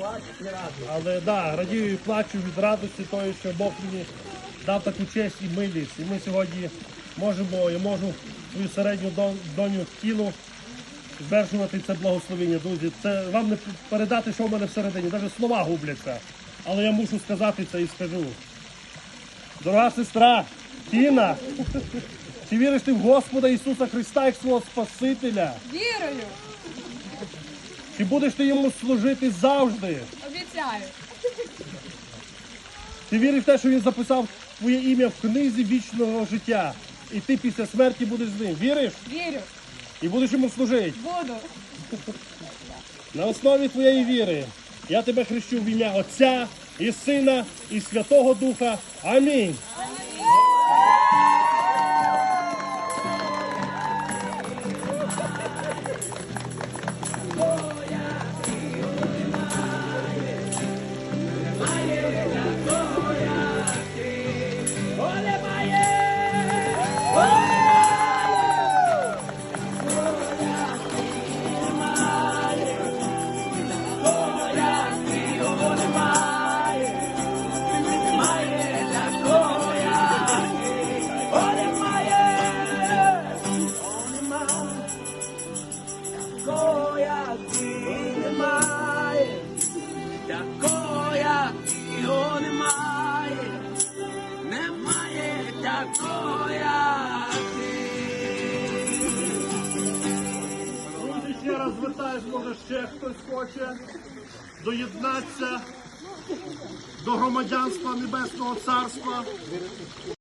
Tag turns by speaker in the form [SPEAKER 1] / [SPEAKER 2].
[SPEAKER 1] плакати, і радуватися. Але да, радію і плачу від радості тої, що Бог мені дав таку честь і милість. І ми сьогодні можемо, я можу свою середню доню тілу звершувати це благословення, друзі. Це вам не передати, що в мене всередині, навіть слова губляться. Але я мушу сказати це і скажу. Дорога сестра, Тіна, чи віриш ти в Господа Ісуса Христа як свого Спасителя?
[SPEAKER 2] Вірую,
[SPEAKER 1] Чи будеш ти йому служити завжди?
[SPEAKER 2] обіцяю.
[SPEAKER 1] Ти віриш в те, що він записав твоє ім'я в книзі вічного життя, і ти після смерті будеш з ним. Віриш?
[SPEAKER 2] Вірю,
[SPEAKER 1] І будеш йому служити.
[SPEAKER 2] буду.
[SPEAKER 1] На основі твоєї віри я тебе хрещу в ім'я Отця і Сина і Святого Духа. Амінь.
[SPEAKER 3] Такоя
[SPEAKER 1] ще раз звертаюсь, може ще хтось хоче доєднатися до громадянства Небесного Царства.